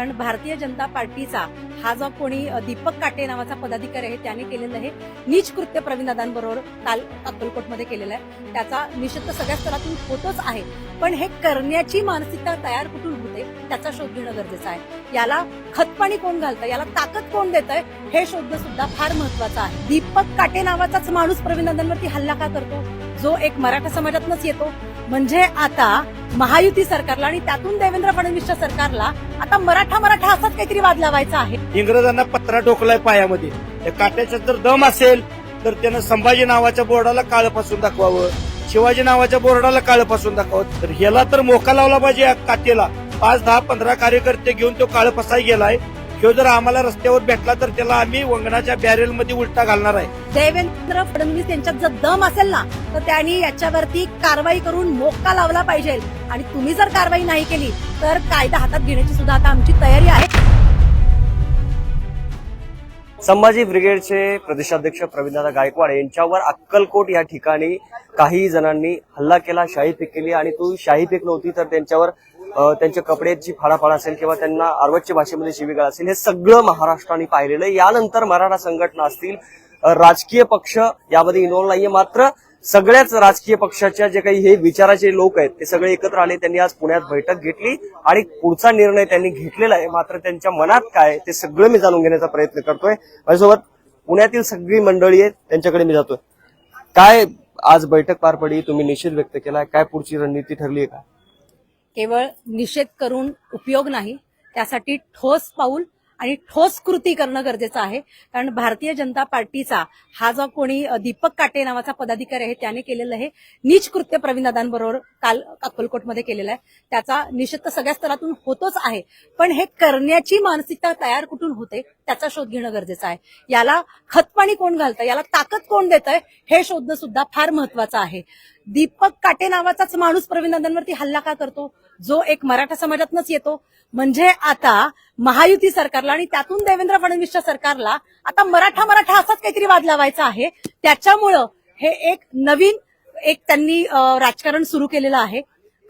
कारण भारतीय जनता पार्टीचा हा जो कोणी दीपक काटे नावाचा पदाधिकारी आहे त्याने केलेलं हे नीच कृत्य प्रवीणदादांबरोबर काल अक्कलकोटमध्ये केलेलं आहे. त्याचा निषेध तर सगळ्या स्तरातून होतच आहे पण हे करण्याची मानसिकता तयार कुठून होते त्याचा शोध घेणं गरजेचं आहे. याला खतपाणी कोण घालतं याला ताकद कोण देत आहे हे शोधणं सुद्धा फार महत्वाचं आहे. दीपक काटे नावाचाच माणूस प्रवीणदादांवरती हल्ला का करतो? जो एक मराठा समाजातनच येतो म्हणजे आता महायुती सरकारला आणि त्यातून देवेंद्र फडणवीसच्या सरकारला आता मराठा मराठा असाच काहीतरी वाद लावायचा आहे. इंग्रजांना पत्रा टोकलाय पायामध्ये. त्या काट्याचा जर दम असेल तर त्यानं संभाजी नावाच्या बोर्डाला काळपासून दाखवावं. शिवाजी नावाच्या बोर्डाला काळपासून दाखवावं. तर ह्याला तर मोका लावला पाहिजे या काटेला पाच दहा पंधरा कार्यकर्ते घेऊन तो काळ पसाय गेलाय ह्यो जर आम्हाला रस्त्यावर भेटला तर त्याला आम्ही वंगणाच्या बॅरेल मध्ये उलटा घालणार आहे. देवेंद्र फडणवीस यांच्यात जर दम असेल ना तर त्यांनी याच्यावरती कारवाई करून मोक्का लावला पाहिजे. आणि तुम्ही जर कारवाई नाही केली तर कायदा हातात घेण्याची सुद्धा आता आमची तयारी आहे. संभाजी ब्रिगेडचे प्रदेशाध्यक्ष प्रवीणदादा गायकवाड यांच्यावर अक्कलकोट या ठिकाणी काही जणांनी हल्ला केला शाही फेक केली आणि तो शाही फेक नव्हती तर त्यांच्यावर त्यांच्या कपड्याची फाडाफाड असेल किंवा त्यांना अर्वच्य भाषेमध्ये शिवीगाळ असेल हे सगळं महाराष्ट्राने पाहिलेलं आहे. यानंतर मराठा संघटना असतील राजकीय पक्ष यामध्ये इन्व्हॉल्व नाहीये. मात्र सगळ्याच राजकीय पक्षाच्या जे काही हे विचाराचे लोक आहेत ते सगळे एकत्र आले. त्यांनी आज पुण्यात बैठक घेतली आणि पुढचा निर्णय त्यांनी घेतलेला आहे. मात्र त्यांच्या मनात काय ते सगळं मी जाणून घेण्याचा प्रयत्न करतोय. माझ्यासोबत पुण्यातील सगळी मंडळी आहेत त्यांच्याकडे मी जातोय. काय आज बैठक पार पडली? तुम्ही निषेध व्यक्त केला काय पुढची रणनीती ठरली आहे का? केवळ निषेध करून उपयोग नाही त्यासाठी ठोस पाऊल आणि ठोस कृती करणं गरजेचं आहे. कारण भारतीय जनता पार्टीचा हा जो कोणी दीपक काटे नावाचा पदाधिकारी आहे त्याने केलेलं हे नीच कृत्य प्रवीणदादांबरोबर काल अक्कलकोटमध्ये केलेलं आहे. त्याचा निषेध तर सगळ्या स्तरातून होतोच आहे पण हे करण्याची मानसिकता तयार कुठून होते त्याचा शोध घेणं गरजेचं आहे. याला खतपाणी कोण घालतं? याला ताकद कोण देत आहे हे शोधणं सुद्धा फार महत्वाचं आहे. दीपक काटे नावाचाच माणूस प्रवीणदादांवरती हल्ला का करतो? जो एक मराठा समाजातनच येतो. म्हणजे आता महायुती सरकारला आणि त्यातून देवेंद्र फडणवीसच्या सरकारला आता मराठा मराठा असाच काहीतरी वाद लावायचा आहे. त्याच्यामुळं हे एक नवीन एक त्यांनी राजकारण सुरू केलेलं आहे.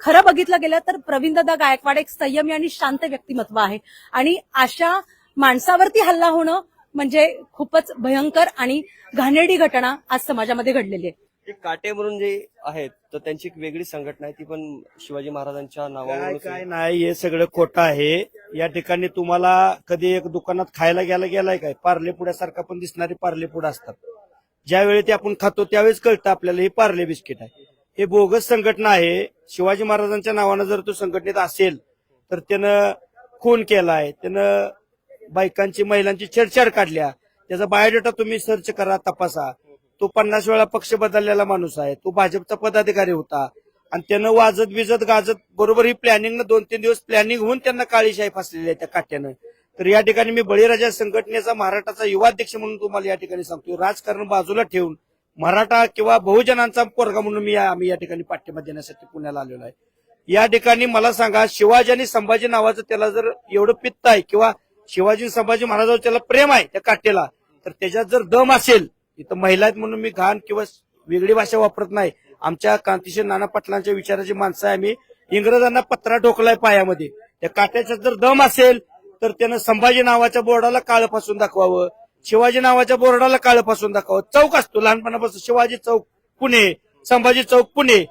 खरं बघितलं गेलं तर प्रवीणदादा गायकवाड एक संयमी आणि शांत व्यक्तिमत्व आहे. आणि अशा माणसावरती हल्ला होणं म्हणजे खूपच भयंकर आणि घाणेरडी घटना आज समाजामध्ये घडलेली आहे. हे काटे म्हणून जे आहेत तर त्यांची एक वेगळी संघटना आहे ती पण शिवाजी महाराजांच्या काय नावावर काय नाही हे सगळं खोटं आहे. या ठिकाणी तुम्हाला कधी एक दुकानात खायला गेला गेलाय काय? पार्ले पुड्यासारखा पण दिसणारे पार्ले पुडा असतात. ज्यावेळी ते आपण खातो त्यावेळेस कळतं आपल्याला हे पार्ले बिस्किट आहे. हे बोगस संघटना आहे. शिवाजी महाराजांच्या नावानं जर तो संघटनेत असेल तर त्यानं खून केलाय. त्यानं बायकांची महिलांची छेडछाड काढल्या. त्याचा बायोडेटा तुम्ही सर्च करा तपासा. तो पन्नास वेळा पक्ष बदललेला माणूस आहे. तो भाजपचा पदाधिकारी होता. आणि त्यानं वाजत बिजत गाजत बरोबर ही प्लॅनिंग दोन तीन दिवस प्लॅनिंग होऊन त्यांना काळीशाही फासलेली आहे त्या काट्यानं. तर या ठिकाणी मी बळीराजा संघटनेचा महाराष्ट्राचा युवाध्यक्ष म्हणून तुम्हाला या ठिकाणी सांगतो राजकारण बाजूला ठेवून मराठा किंवा बहुजनांचा पोरगा म्हणून मी आम्ही या ठिकाणी पाठिंबा देण्यासाठी पुण्याला आलेलो आहे. या ठिकाणी मला सांगा शिवाजी आणि संभाजी नावाचं त्याला जर एवढं पित्त आहे किंवा शिवाजी संभाजी महाराजावर त्याला प्रेम आहे त्या काट्याला तर त्याच्यात जर दम असेल इथं महिला आहेत म्हणून मी घाण किंवा वेगळी भाषा वापरत नाही. आमच्या क्रांतिशील नाना पाटलांच्या विचाराची माणसं आहे आम्ही. इंग्रजांना पत्रा ठोकलाय पायामध्ये. त्या काट्याचा जर दम असेल तर त्यानं संभाजी नावाच्या बोर्डाला काळ फासून दाखवावं. शिवाजी नावाच्या बोर्डाला काळ फासून दाखवावं. चौक असतो लहानपणापासून शिवाजी चौक पुणे संभाजी चौक पुणे.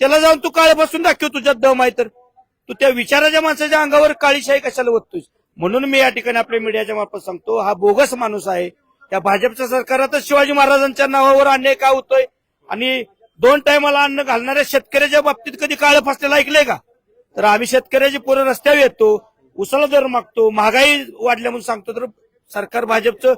त्याला जाऊन तू काळ फासून दाखव तुझ्यात दम आहे तर. तू त्या विचाराच्या माणसाच्या अंगावर काळीशाही कशाला ओततोस म्हणून मी या ठिकाणी आपल्या मीडियाच्या मार्फत सांगतो हा बोगस माणूस आहे. त्या भाजपच्या सरकारातच शिवाजी महाराजांच्या नावावर अन्याय का होतोय आणि दोन टायमाला अन्न घालणाऱ्या शेतकऱ्याच्या बाबतीत कधी काळ फसलेला ऐकलंय का? तर आम्ही शेतकऱ्याची पोरं रस्त्यावर येतो उसाला दर मागतो महागाई वाढल्या म्हणून सांगतो तर सरकार भाजपचं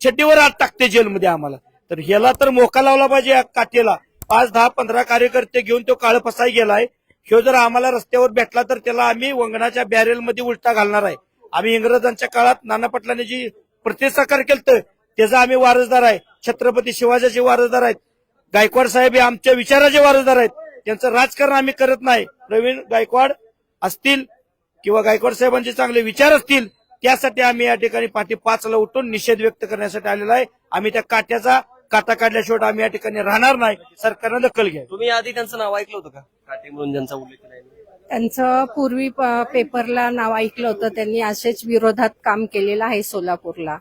छड्डीवर आत टाकते जेलमध्ये आम्हाला. तर ह्याला तर मोका लावला पाहिजे या काटेला. पाच दहा पंधरा कार्यकर्ते घेऊन तो काळ फसाय गेलाय. ह्यो जर आम्हाला रस्त्यावर भेटला तर त्याला आम्ही वंगणाच्या बॅरेलमध्ये उलटा घालणार आहे. आम्ही इंग्रजांच्या काळात नाना पाटलांनी जी प्रतिसाकार केलं त्याचा आम्ही वारसदार आहे. छत्रपती शिवाजाचे वारसदार आहेत. गायकवाड साहेब हे आमच्या विचाराचे वारसदार आहेत. त्यांचं राजकारण आम्ही करत नाही. प्रवीण गायकवाड असतील किंवा गायकवाड साहेबांचे चांगले विचार असतील त्यासाठी आम्ही या ठिकाणी पाठी पाचला उठून निषेध व्यक्त करण्यासाठी आलेला आहे. आम्ही त्या काट्याचा काटा काढल्याशिवाय आम्ही या ठिकाणी राहणार नाही. सरकारनं दखल घ्या तुम्ही आधी त्यांचं नाव ऐकलं होतं का? काटे म्हणून ज्यांचा उल्लेख नाही. त्यांचं पूर्वी पेपरला नाव ऐकलं होतं. त्यांनी असेच विरोधात काम केलेलं आहे सोलापूरला.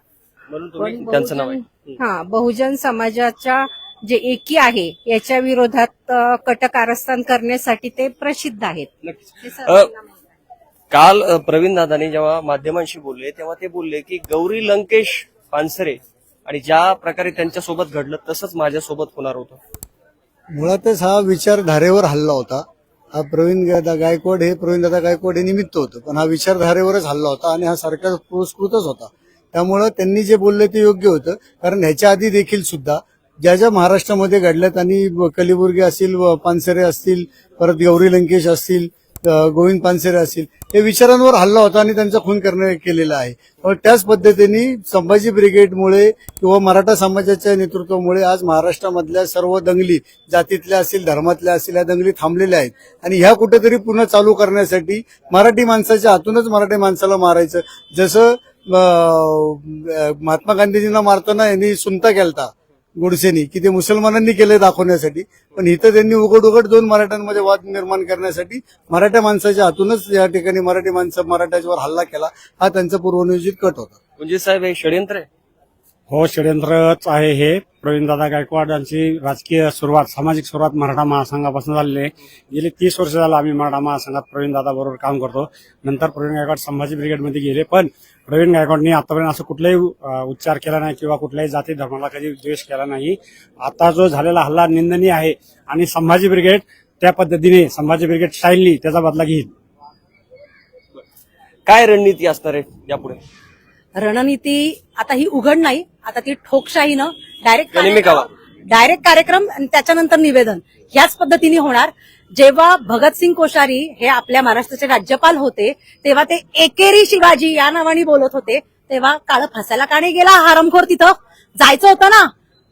म्हणून तुम्ही पण त्यांचं नाव बहुजन- आहे हा बहुजन समाजाच्या जे एकी आहे याच्या विरोधात अ, कट कारस्थान करण्यासाठी ते प्रसिद्ध आहेत. नक्कीच. हे अ, सर्वांना माहीत आहे. काल अ, प्रवीण दादानी जेव्हा माध्यमांशी बोलले तेव्हा ते बोलले की गौरी लंकेश पानसरे आणि ज्या प्रकारे त्यांच्यासोबत घडलं तसंच माझ्यासोबत होणार होतं. मुळातच हा विचारधारेवर हल्ला होता. हा प्रवीण दादा गायकवाड हे प्रवीण दादा गायकवाड हे निमित्त होतं पण हा विचारधारेवरच हल्ला होता आणि हा सरकार पुरस्कृतच होता. त्यामुळं त्यांनी जे बोलले ते योग्य होतं. कारण ह्याच्या आधी देखील सुद्धा ज्या ज्या महाराष्ट्रामध्ये घडल्यात आणि कलिबुर्गे असतील व पानसरे असतील परत गौरी लंकेश असतील गोविंद पानसरे असतील हे विचारांवर हल्ला होता आणि त्यांचा खून करणं केलेला आहे. त्याच पद्धतीने संभाजी ब्रिगेडमुळे किंवा मराठा समाजाच्या नेतृत्वामुळे आज महाराष्ट्रामधल्या सर्व दंगली जातीतल्या असतील धर्मातल्या असतील या दंगली थांबलेल्या आहेत. आणि ह्या कुठेतरी पुन्हा चालू करण्यासाठी मराठी माणसाच्या हातूनच मराठी माणसाला मारायचं. जसं महात्मा गांधीजींना मारताना यांनी सुनता केलता गोडसेनी की ते मुसलमानांनी केले दाखवण्यासाठी. पण इथं त्यांनी उघड उघड दोन मराठ्यांमध्ये वाद निर्माण करण्यासाठी मराठा माणसाच्या हातूनच या ठिकाणी मराठी माणसं मराठ्याच्यावर हल्ला केला. हा त्यांचा पूर्वनियोजित कट होता. म्हणजे साहेब हे षडयंत्र आहे? हो षडयंत्रच आहे हे. प्रवीणदादा गायकवाड यांची राजकीय सुरुवात सामाजिक सुरुवात मराठा महासंघापासून झालेली आहे. गेले तीस वर्ष झालं आम्ही मराठा महासंघात प्रवीणदादा बरोबर काम करतो. नंतर प्रवीण गायकवाड संभाजी ब्रिगेडमध्ये गेले पण प्रवीण गायकवाडनी आतापर्यंत असं कुठलाही उच्चार केला नाही किंवा कुठल्याही जाती धर्माला कधी द्वेष केला नाही. आता जो झालेला हल्ला निंदनीय आहे आणि संभाजी ब्रिगेड त्या पद्धतीने संभाजी ब्रिगेड स्टाईलनी त्याचा बदला घेईल. काय रणनीती असणार आहे यापुढे? रणनीती आता ही उघड नाही. आता ती ठोकशाहीनं डायरेक्ट. डायरेक्ट कार्यक्रम आणि त्याच्यानंतर निवेदन. ह्याच पद्धतीने होणार. जेव्हा भगतसिंग कोश्यारी हे आपल्या महाराष्ट्राचे राज्यपाल होते तेव्हा ते एकेरी शिवाजी या नावाने बोलत होते. तेव्हा काळ फसायला का नाही गेला हरमखोर तिथं. जायचं होतं ना.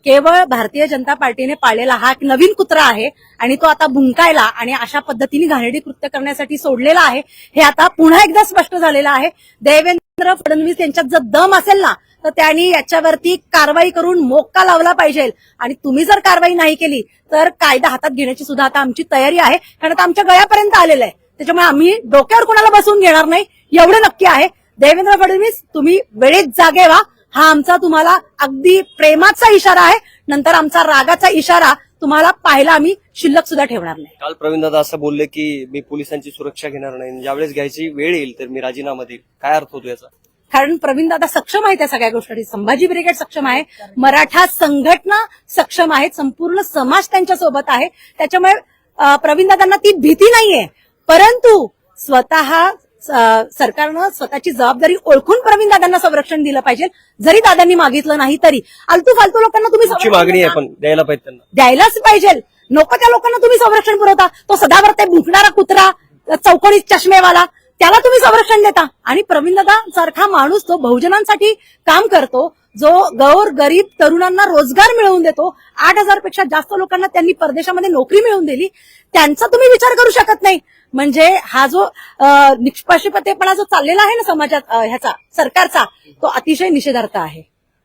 केवळ भारतीय जनता पार्टीने पाळलेला हा एक नवीन कुत्रा आहे आणि तो आता भुंकायला आणि अशा पद्धतीने घाणेरडी कृत्य करण्यासाठी सोडलेला आहे. हे आता पुन्हा एकदा स्पष्ट झालेलं आहे. देवेंद्र फडणवीस यांच्यात जर दम असेल ना तर त्यांनी याच्यावरती कारवाई करून मोक्का लावला पाहिजे. आणि तुम्ही जर कारवाई नाही केली तर कायदा हातात घेण्याची सुद्धा आता आमची तयारी आहे. कारण आता आमच्या गळ्यापर्यंत आलेलं आहे. त्याच्यामुळे आम्ही डोक्यावर कोणाला बसवून घेणार नाही एवढं नक्की आहे. देवेंद्र फडणवीस तुम्ही वेळेत जागे व्हा. हा आमचा तुम्हाला अगदी प्रेमाचा इशारा आहे. नंतर आमचा रागाचा इशारा तुम्हाला पाहायला आम्ही शिल्लक सुद्धा ठेवणार नाही. काल प्रवीण दादा असं बोलले की मी पोलिसांची सुरक्षा घेणार नाही. ज्यावेळेस घ्यायची वेळ येईल तर मी राजीनामा देईल. काय अर्थ होतो याचा? कारण प्रवीण दादा सक्षम आहे त्या सगळ्या गोष्टी संभाजी ब्रिगेड सक्षम आहे. मराठा संघटना सक्षम आहेत संपूर्ण समाज त्यांच्यासोबत आहे. त्याच्यामुळे प्रवीण दादांना ती भीती नाहीये. परंतु स्वतः सरकारनं स्वतःची जबाबदारी ओळखून प्रवीण दादांना संरक्षण दिलं पाहिजे. जरी दादांनी मागितलं नाही तरी. आलतू फालतू लोकांना तुम्ही मागणी आहे. पण द्यायला पाहिजे द्यायलाच पाहिजे. नको त्या लोकांना तुम्ही संरक्षण पुरवता. तो सदावर ते भुंकणारा कुत्रा चौकोनी चष्मेवाला त्याला तुम्ही संरक्षण देता. आणि प्रवीणदादा सारखा माणूस तो बहुजनांसाठी काम करतो जो गौर गरीब तरुणांना रोजगार मिळवून देतो. आठ हजारपेक्षा जास्त लोकांना त्यांनी परदेशामध्ये नोकरी मिळवून दिली. त्यांचा तुम्ही विचार करू शकत नाही. म्हणजे हा जो अं, जो चाललेला आहे ना समाजात ह्याचा सरकारचा तो अतिशय निषेधार्थ आहे.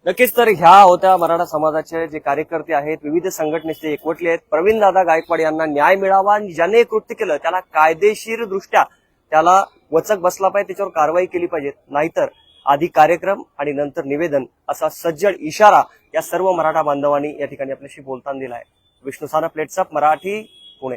नक्कीच तर ह्या होत्या मराठा समाजाचे जे कार्यकर्ते आहेत विविध संघटनेचे एकवटले आहेत. प्रवीण दादा गायकवाड यांना न्याय मिळावा आणि ज्याने कृत्य केलं त्याला कायदेशीर दृष्ट्या त्याला वचक बसला पाहिजे त्याच्यावर कारवाई केली पाहिजे. नाहीतर आधी कार्यक्रम आणि नंतर निवेदन असा सज्जड इशारा या सर्व मराठा बांधवांनी या ठिकाणी आपल्याशी बोलताना दिला आहे विष्णू साना प्लेट्सअप मराठी पुणे.